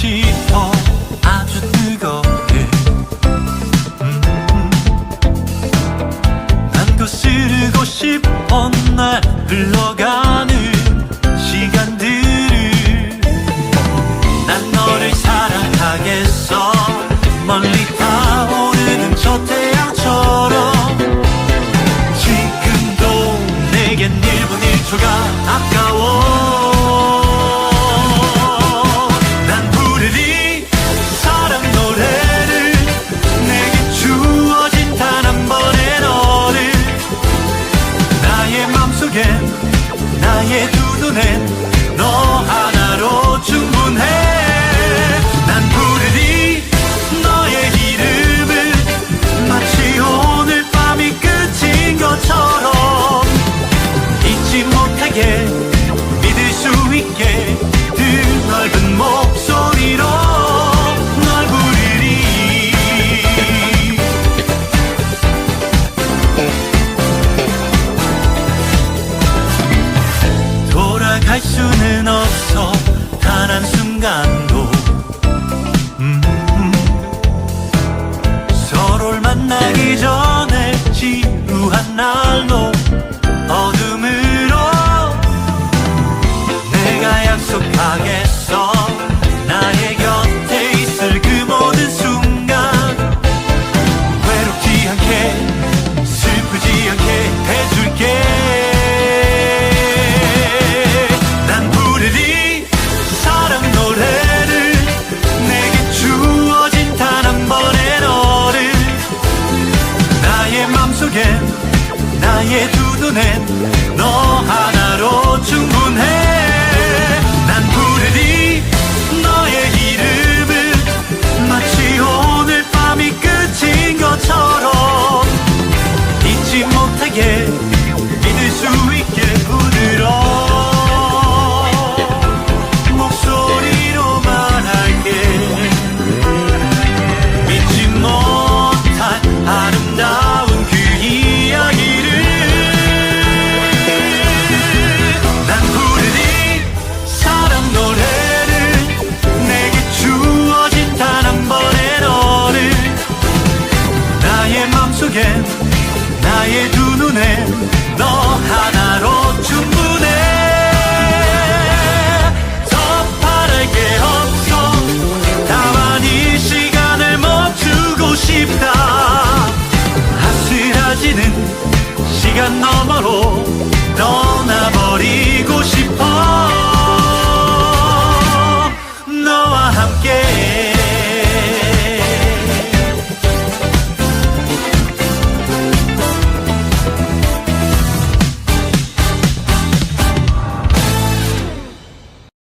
싶어 아주 뜨겁게 음, 음. 난그 쓰고 싶어 날 흘러가는 나의 두 눈엔 너 하나로 충분해. 난 부르니 너의 이름을 마치 오늘 밤이 끝인 것처럼 잊지 못하게 알 수는 없어. 단 한 순간도. 음. 서로를 만나기 전에 지루한 날로 어둠을 속엔 나의 두 눈엔 너 하나로 충 속에 나의 두 눈에 너 하나로 충분해.